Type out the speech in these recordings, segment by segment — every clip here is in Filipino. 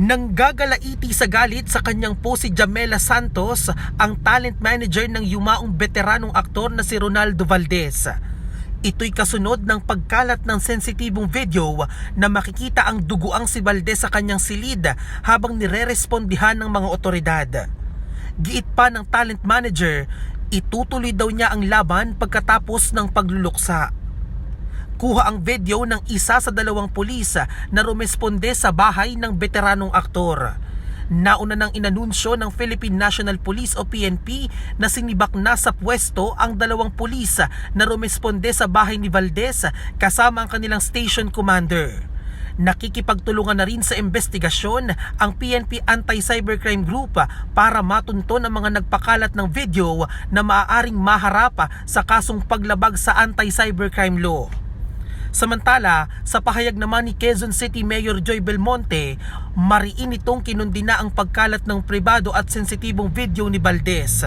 Nanggagalaiti sa galit sa kanyang po si Jamela Santos, ang talent manager ng yumaong veteranong aktor na si Ronaldo Valdez. Ito'y kasunod ng pagkalat ng sensitibong video na makikita ang duguang si Valdez sa kanyang silid habang nire-respondihan ng mga otoridad. Giit pa ng talent manager, itutuloy daw niya ang laban pagkatapos ng pagluluksa. Kuha ang video ng isa sa dalawang pulis na rumesponde sa bahay ng veteranong aktor. Nauna nang inanunsyo ng Philippine National Police o PNP na sinibak na sa pwesto ang dalawang pulis na rumesponde sa bahay ni Valdez kasama ang kanilang station commander. Nakikipagtulungan na rin sa investigasyon ang PNP Anti-Cybercrime Group para matunton ang mga nagpakalat ng video na maaaring maharap sa kasong paglabag sa anti-cybercrime law. Samantala, sa pahayag naman ni Quezon City Mayor Joy Belmonte, mariin itong kinundina ang pagkalat ng pribado at sensitibong video ni Valdez.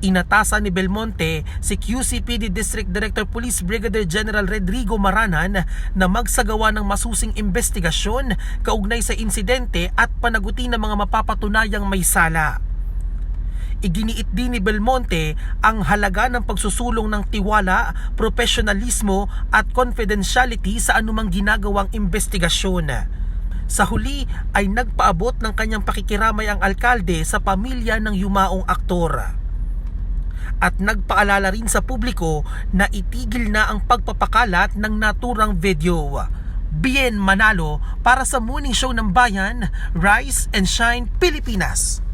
Inatasan ni Belmonte si QCPD District Director Police Brigadier General Rodrigo Maranan na magsagawa ng masusing investigasyon kaugnay sa insidente at panagutin ng mga mapapatunayang may sala. Iginiit din ni Belmonte ang halaga ng pagsusulong ng tiwala, profesionalismo at confidentiality sa anumang ginagawang investigasyon. Sa huli ay nagpaabot ng kanyang pakikiramay ang alkalde sa pamilya ng yumaong aktor. At nagpaalala rin sa publiko na itigil na ang pagpapakalat ng naturang video. Bien Manalo para sa Morning Show ng Bayan, Rise and Shine Pilipinas.